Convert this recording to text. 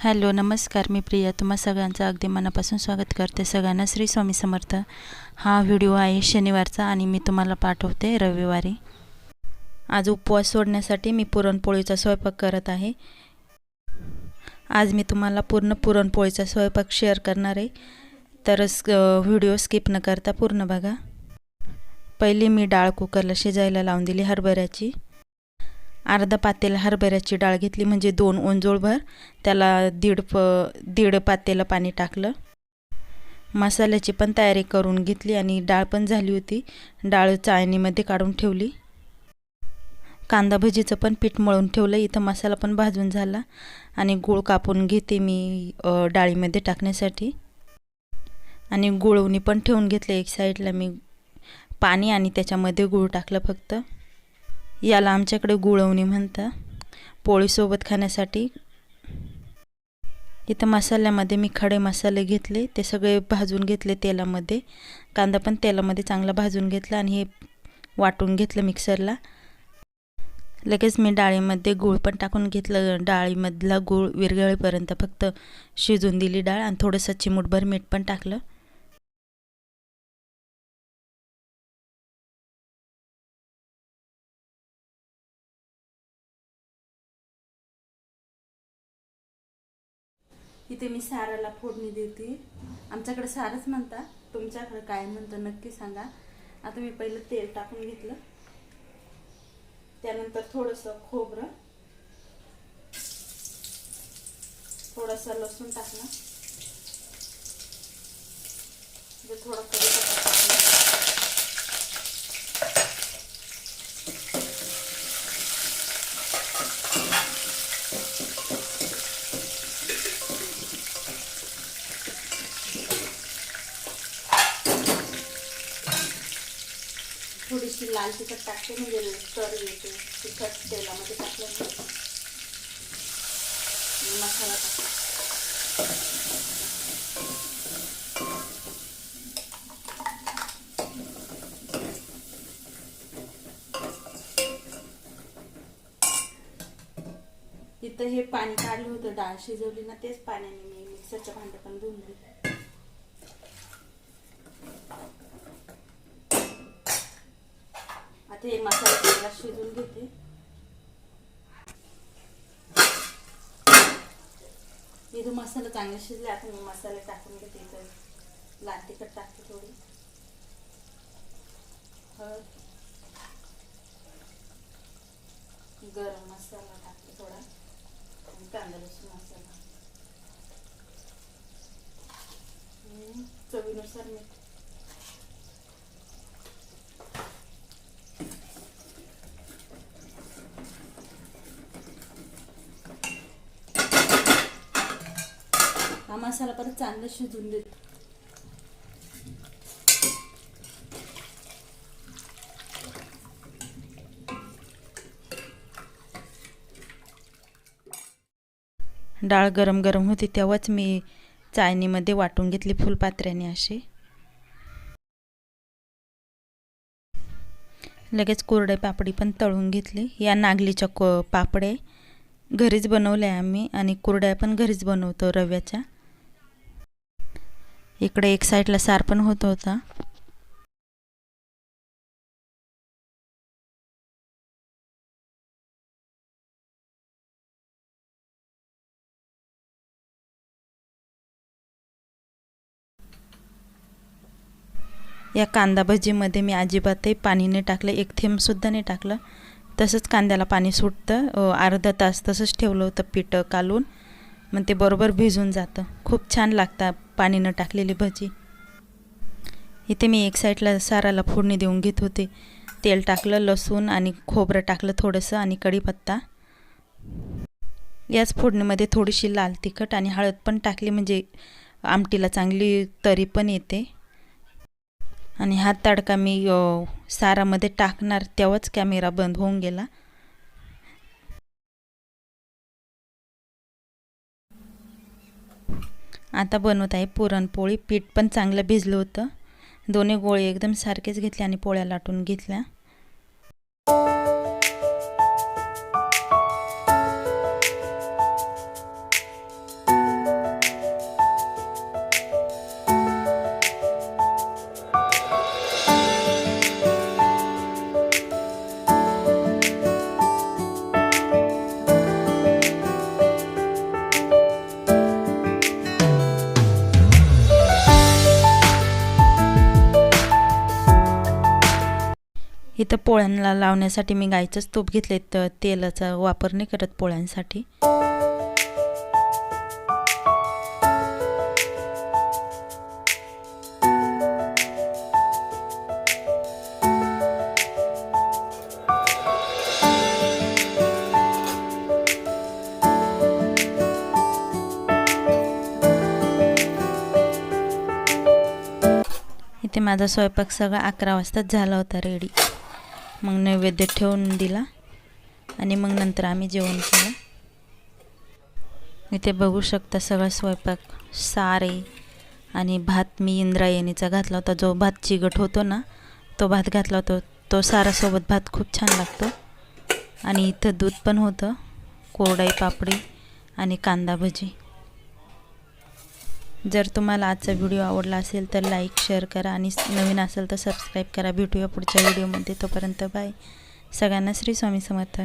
Hello नमस्कार मी प्रिया. तुम्हा सगळ्यांचं अगदी मनापासून स्वागत करते. सगळ्यांना श्री स्वामी समर्थ. हा व्हिडिओ आहे शनिवारचा आणि मी तुम्हाला पाठवते रविवारी. आज उपवास सोडण्यासाठी मी पुरणपोळीचा स्वयंपाक करत आहे. आज मी तुम्हाला पूर्ण पुरणपोळीचा स्वयंपाक शेअर करणार आहे. तर व्हिडिओ स्किप न करता पूर्ण बघा. पहिली मी डाळ कुकरला शिजायला लावून दिली हरभऱ्याची. अर्धा पातेला हरभऱ्याची डाळ घेतली म्हणजे दोन ओंजोळभर त्याला दीड प दीड पातेला पाणी टाकलं. मसाल्याची पण तयारी करून घेतली आणि डाळ पण झाली होती. डाळ चाळणीमध्ये काढून ठेवली. कांदा भजीचं पण पीठ मळून ठेवलं. इथं मसाला पण भाजून झाला. आणि गूळ कापून घेते मी डाळीमध्ये टाकण्यासाठी. आणि गुळवणी पण ठेवून घेतले. एक साईडला मी पाणी आणि त्याच्यामध्ये गूळ टाकलं फक्त. याला आमच्याकडे गुळवणी म्हणतात. पोळीसोबत खाण्यासाठी. इथं मसाल्यामध्ये मी खडे मसाले घेतले ते सगळे भाजून घेतले तेलामध्ये. कांदा पण तेलामध्ये चांगला भाजून घेतला आणि हे वाटून घेतलं मिक्सरला. लगेच मी डाळीमध्ये गूळ पण टाकून घेतलं. डाळीमधला गूळ विरघळेपर्यंत फक्त शिजून दिली डाळ आणि थोडंसं चिमूटभर मीठ पण टाकलं. इथे मी साराला फोडणी देते. आमच्याकडे सारच म्हणता तुमच्याकडे काय म्हणतं नक्की सांगा. आता मी पहिलं तेल टाकून घेतलं. त्यानंतर थोडंसं खोबरं. थोडंसं लसूण टाकलं थोडं कढीपत्ता टाकलं थोडीशी लाल तिखट टाकते म्हणजे तर येते तिखट तेलामध्ये टाकल्यामुळे. मसाला टाकते. इथं हे पाणी काढलं होतं डाळ शिजवली ना तेच पाण्याने मी मिक्सरच्या भांड्या पण धुवून आता हे मसाला शिजून घेते इथं मसाला चांगला शिजले आता मी मसाले टाकून घेते इथं. लाल तिखट टाकते थोडी. हळद. गरम मसाला टाकते थोडा. आणि कांदा लसूण मसाला. चवीनुसार मीठ मसाला परत चांगला शिजून देतो. डाळ गरम गरम होती तेव्हाच मी चाळणीमध्ये वाटून घेतली फुलपात्र्याने अशी. लगेच कोरडे पापडी पण तळून घेतली. या नागलीच्या को पापडे घरीच बनवल्या आम्ही आणि कुरड्या पण घरीच बनवतो रव्याच्या. इकडे एक साईडला सार पण होत होता. या कांदा भजीमध्ये मी अजिबातही पाणी नाही टाकलं एक थेंबसुद्धा नाही टाकलं. तसंच कांद्याला पाणी सुटतं अर्धा तास तसंच ठेवलं होतं पिठं कालून. मग ते बरोबर भिजून जातं. खूप छान लागतं. पाणी न टाकलेली भजी. इथे मी एक साईडला साराला फोडणी देऊन घेत होते. तेल टाकलं लसूण आणि खोबरं टाकलं थोडंसं आणि कढीपत्ता. याच फोडणीमध्ये थोडीशी लाल तिखट आणि हळद पण टाकली म्हणजे आमटीला चांगली तरी पण येते. आणि हा तडका मी सारामध्ये टाकणार तेव्हाच कॅमेरा बंद होऊन गेला. आता बनवत आहे पुरणपोळी. पीठ पण चांगलं भिजलं होतं. दोन्ही गोळे एकदम सारखेच घेतले आणि पोळ्या लाटून घेतल्या. इथं पोळ्यांना लावण्यासाठी मी गाईचंच तूप घेतले तर तेलाचा वापर नाही करत पोळ्यांसाठी. इथे माझा स्वयंपाक सगळा अकरा वाजताच झाला होता रेडी. मग नैवेद्य ठेवून दिला आणि मग नंतर आम्ही जेवण केलं. इथे बघू शकता सगळा स्वयंपाक सारे आणि भात मी इंद्रायणीचा घातला होता. जो भात चिगट होतो ना तो भात घातला होता. तो सारासोबत भात खूप छान लागतो. आणि इथं दूध पण होतं कोरडाई पापडी आणि कांदा भजी. जर तुम्हाला आजचा व्हिडिओ आवडला असेल तर लाईक शेअर करा आणि नवीन असेल तर सबस्क्राईब करा. भेटूया पुढच्या व्हिडिओमध्ये. तोपर्यंत बाय. सगळ्यांना श्री स्वामी समर्थ.